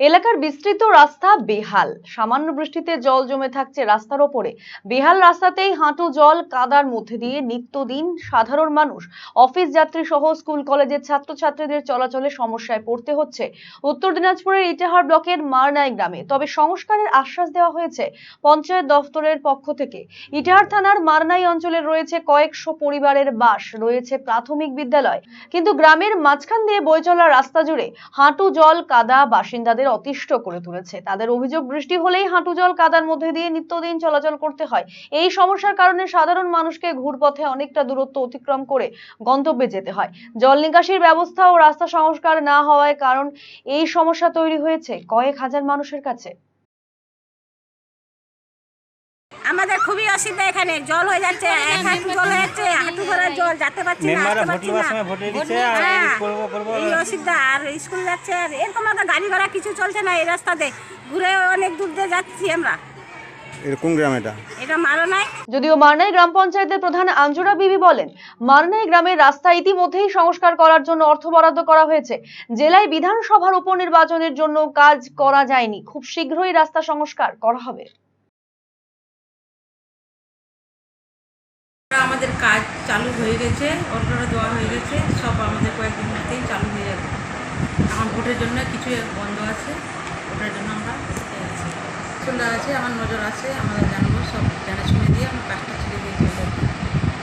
এলাকার বিস্তৃত রাস্তা বেহাল। সামান্য বৃষ্টিতে জল জমে থাকছে রাস্তার ওপরে। বেহাল রাস্তাতেই হাঁটু জল কাদার মধ্যে দিয়ে নিত্যদিন সাধারণ মানুষ অফিস যাত্রী সহ স্কুল, কলেজের ছাত্রছাত্রীদের চলাচলে সমস্যায় পড়তে হচ্ছে। উত্তর দিনাজপুরের ইটাহার ব্লকের মারনাই গ্রামে। তবে সংস্কারের আশ্বাস দেওয়া হয়েছে পঞ্চায়েত দফতরের পক্ষ থেকে। ইটাহার থানার মারনাই অঞ্চলে রয়েছে কয়েকশো পরিবারের বাস, রয়েছে প্রাথমিক বিদ্যালয়। কিন্তু গ্রামের মাঝখান দিয়ে বয়ে চলা রাস্তা জুড়ে হাঁটু জল, কাদা বাসিন্দাদের অতিষ্ঠ করে তুলেছে। তাদের অভিযোগ, বৃষ্টি হলেই হাঁটু জল কাদার মধ্যে দিয়ে নিত্যদিন চলাচল করতে হয়। এই সমস্যার কারণে সাধারণ মানুষকে ঘুরপথে অনেকটা দূরত্ব অতিক্রম করে গন্তব্যে যেতে হয়। জল নিকাশির ব্যবস্থা ও রাস্তা সংস্কার না হওয়ায় কারণ এই সমস্যা তৈরি হয়েছে। কয়েক হাজার মানুষের কাছে। আমাদের খুবই অসুবিধা এখানে। জল হয়ে যাচ্ছে এক হাঁটু জল হয়ে যাচ্ছে হাঁটু ভরা জল যেতে পারছি না আসতে না। হ্যাঁ, এই করব করব এই অসুবিধা আর স্কুল যাচ্ছে আর এরকম একটা গাড়ি ঘোড়া কিছু চলছে না এই রাস্তাতে। ঘুরে অনেক দূর দিয়ে যাচ্ছি আমরা। এরকম গ্রাম এটা? এটা মারো যদিও মারনাই গ্রাম পঞ্চায়েতের প্রধান আঞ্জুরা বিবি বলেন মারনাই গ্রামের রাস্তা ইতিমধ্যেই সংস্কার করার জন্য অর্থ বরাদ্দ করা হয়েছে। জেলায় বিধানসভার উপনির্বাচনের জন্য কাজ করা যায়নি। খুব শীঘ্রই রাস্তা সংস্কার করা হবে। আমাদের কাজ চালু হয়ে গেছে অর্ডারও দেওয়া হয়ে গেছে, সব আমাদের কয়েকদিন মধ্যেই চালু হয়ে যাবে আমার ভোটের জন্য কিছু বন্ধ আছে ওটার জন্য আমরা। খোলা আছে, আমার নজর আছে, আমরা জানব, সব জানা শুনে